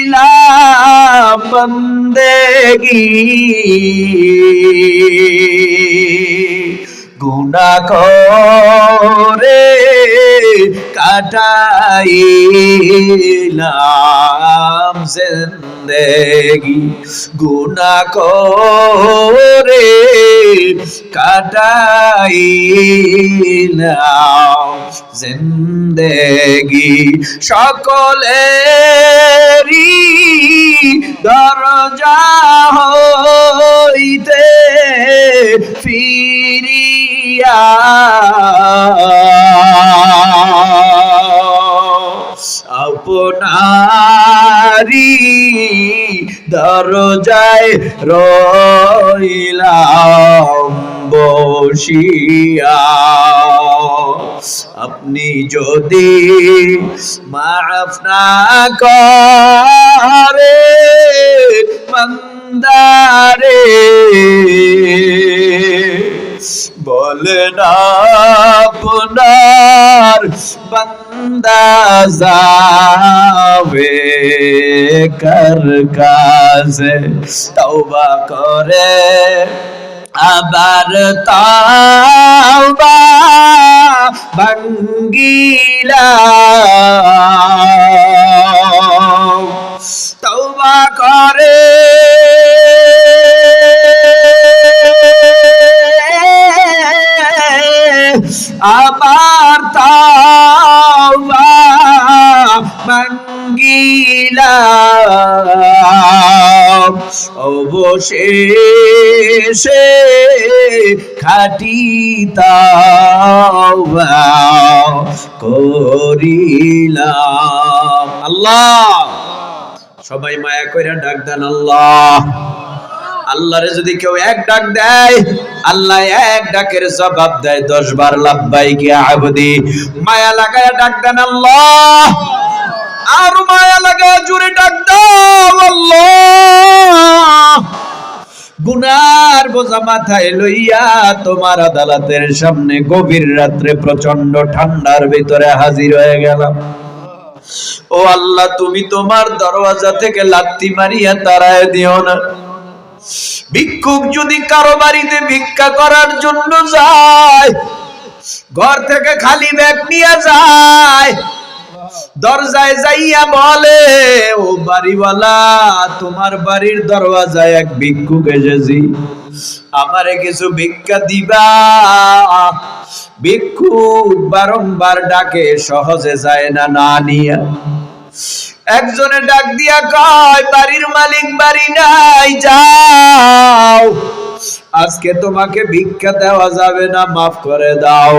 করিলাম বন্দেগি গুনা করে কাটাইলাম জিন্দেগি গুনা করে কাটাইলাম জিন্দেগি সকলেরই দরজা হইতে ফিরিয়া। আপনারি দরজায় রইলাম বসিয়া। আপনি যদি মাফ না করে মন্দারে বলেন আপনার বন্দা যাবে কর কাছে? তওবা করে, আবার তাওবা ভঙ্গিলা তওবা করে। আবার তাওবা ভঙ্গিলা অবশেষে খাটি করিলাম। আল্লাহ! সবাই মায়া কইরা ডাক দেন আল্লাহ। আল্লাহরে যদি কেউ এক ডাক দেয়, আল্লাহ এক ডাকের জবাব দেয়, দশ বার লাভবাই কে আবদি। মায়া লাগায় ডাক দেন আল্লাহ। জুড়ে ডাক দাও গুনার বোঝা মাথায় লইয়া তোমার আদালতের সামনে গভীর রাত্রে প্রচণ্ড ঠান্ডার ভিতরে হাজির হয়ে গেলাম। ও আল্লাহ, তুমি তোমার দরওয়াজা থেকে লাত্তি মারিয়া তারায় দিও না। ভিক্ষুক যদি কারও বাড়িতে ভিক্ষা করার জন্য যায়, ঘর থেকে খালি ব্যাগ নিয়ে যায় দরজায় যাইয়া বলে, ও বাড়িওয়ালা, তোমার বাড়ির দরওয়াজায় এক ভিক্ষুক এসেছি আমারে কিছু ভিক্ষা দিবা? ভিক্ষুক বারংবার ডাকে, সহজে যায় না না নিয়া। একজনে ডাক দিয়া কয়, বাড়ির মালিক বাড়ি নাই, যাও। আজকে তোমাকে ভিক্ষা দেওয়া যাবে না, মাফ করে দাও।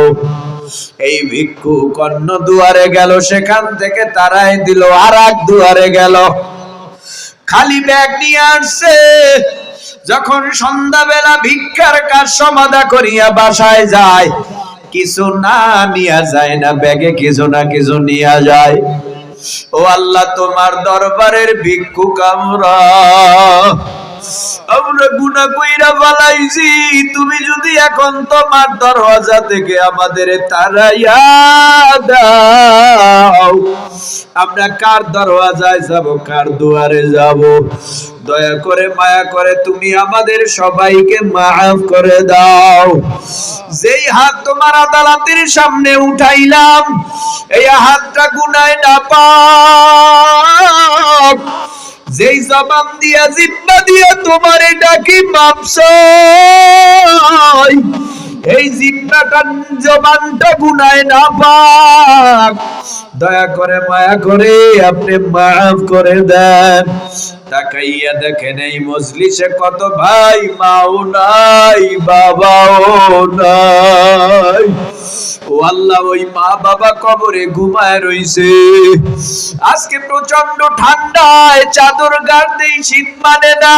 এই ভিক্ষু কন্ন দুয়ারে গেল, সেখান থেকে তারাই দিল আর এক দুয়ারে গেল। খালি ব্যাগ নিয়ে আসছে। যখন সন্ধ্যাবেলা ভিক্ষার কাজ সমাধা করিয়া বাসায় যায়, কিছু না নিয়া যায় না, ব্যাগে কিছু না কিছু নিয়া যায়। ও আল্লাহ, তোমার দরবারের ভিক্ষু আমরা। তুমি যদি এখন তোমার দরওয়াজা থেকে আমাদের আমরা কার দরওয়াজায় যাব, কার দুয়ারে যাব? দয়া করে, মায়া করে তুমি আমাদের সবাইকে মাফ করে দাও। যেই হাত তোমার আদালতের সামনে উঠাইলাম, এই হাতটা গুনায় না পাক যেই জবান দিয়া জিব্বা দিয়া তোমার ডাকি মাপসাই? এই জিব্বাটা জবানটা গুনায় না পাক। দয়া করে মায়া করে আপনি মাফ করে দেন। তাকাইয়া দেখেন এই মজলিসে কত ভাই, মাও নাই, বাবাও নাই। ও আল্লাহ, ওই মা বাবা কবরে ঘুমায় রইছে। আজকে প্রচণ্ড ঠান্ডায়, চাদর গাড়তেই শীত মানে না।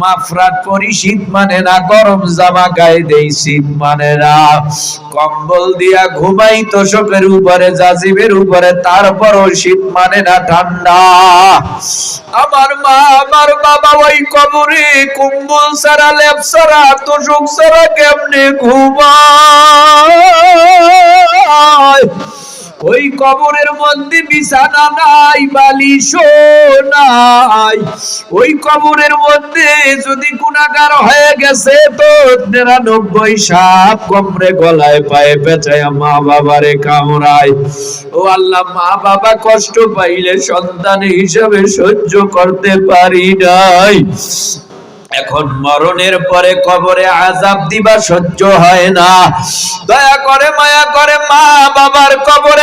মাফরাট পরি শীত মানে না, গরম জামা গায়ে দেই শীত মানে না। কম্বল দিয়া ঘুমাই তোষকের উপরে জাজিবের উপরে, তারপরও শীত মানে না, ঠান্ডা। আমার মা আমার বাবা ওই কবরে কুম্বল সারা লেপ সারা তোষক সারা কেমনে ঘুমায়? ওই কবরের মধ্যে বিছানা নাই, বালিশও নাই। ওই কবরের মধ্যে যদি গুণাগার হয়ে গেছে তো নিরানব্বই সাপ কমরে গলায় পায়ে পেঁচায় মা বাবারে কামড়ায়। ও আল্লাহ, মা বাবা কষ্ট পাইলে সন্তান হিসাবে সহ্য করতে পারি নাই। এখন মরণের পরে কবরে আজাব দিবা সহ্য হয় না। দয়া করে মায়া করে মা বাবার কবরে